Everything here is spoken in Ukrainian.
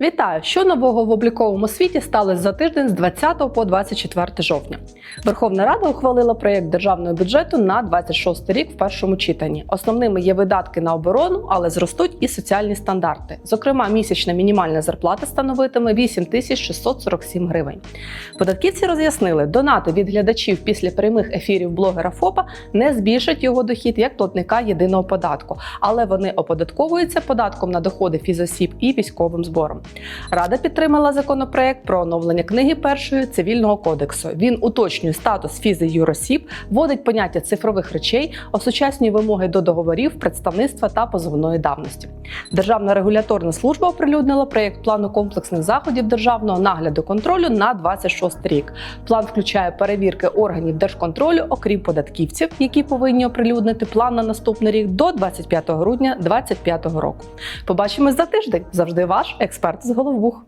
Вітаю! Що нового в обліковому світі сталося за тиждень з 20 по 24 жовтня. Верховна Рада ухвалила проєкт державного бюджету на 26 рік в першому читанні. Основними є видатки на оборону, але зростуть і соціальні стандарти. Зокрема, місячна мінімальна зарплата становитиме 8647 гривень. Податківці роз'яснили, донати від глядачів після прямих ефірів блогера ФОПа не збільшать його дохід як платника єдиного податку, але вони оподатковуються податком на доходи фізосіб і військовим збором. Рада підтримала законопроект про оновлення книги першої цивільного кодексу. Він уточнює статус фізи юросіб, вводить поняття цифрових речей, осучаснює вимоги до договорів, представництва та позовної давності. Державна регуляторна служба оприлюднила проєкт плану комплексних заходів державного нагляду контролю на 26 рік. План включає перевірки органів держконтролю, окрім податківців, які повинні оприлюднити план на наступний рік до 25 грудня 2025 року. Побачимось за тиждень. Завжди ваш експерт з Головбух.